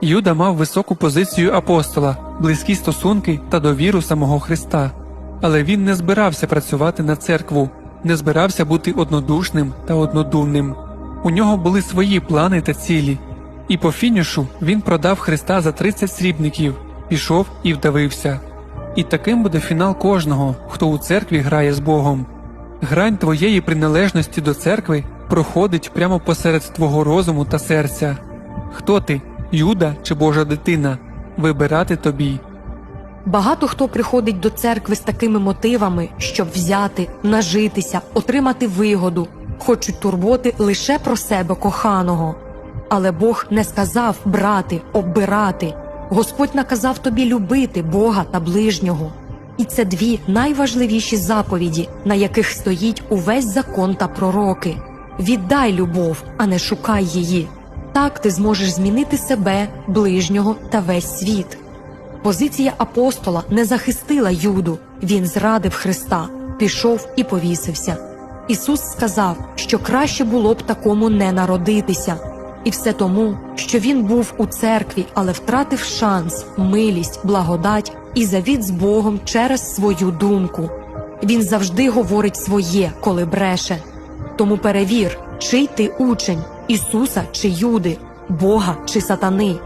Юда мав високу позицію апостола, близькі стосунки та довіру самого Христа. Але він не збирався працювати на церкву, не збирався бути однодушним та однодумним. У нього були свої плани та цілі. І по фінішу він продав Христа за 30 срібників, пішов і вдавився. І таким буде фінал кожного, хто у церкві грає з Богом. Грань твоєї приналежності до церкви проходить прямо посеред твого розуму та серця. Хто ти, Юда чи Божа дитина? Вибирати тобі. Багато хто приходить до церкви з такими мотивами, щоб взяти, нажитися, отримати вигоду, хочуть турботи лише про себе коханого. Але Бог не сказав брати, оббирати. Господь наказав тобі любити Бога та ближнього. І це дві найважливіші заповіді, на яких стоїть увесь закон та пророки. Віддай любов, а не шукай її. Так ти зможеш змінити себе, ближнього та весь світ. Позиція апостола не захистила Юду, він зрадив Христа, пішов і повісився. Ісус сказав, що краще було б такому не народитися, і все тому, що він був у церкві, але втратив шанс, милість, благодать і завіт з Богом через свою думку. Він завжди говорить своє, коли бреше. Тому перевір, чий ти учень Ісуса чи Юди, Бога чи сатани.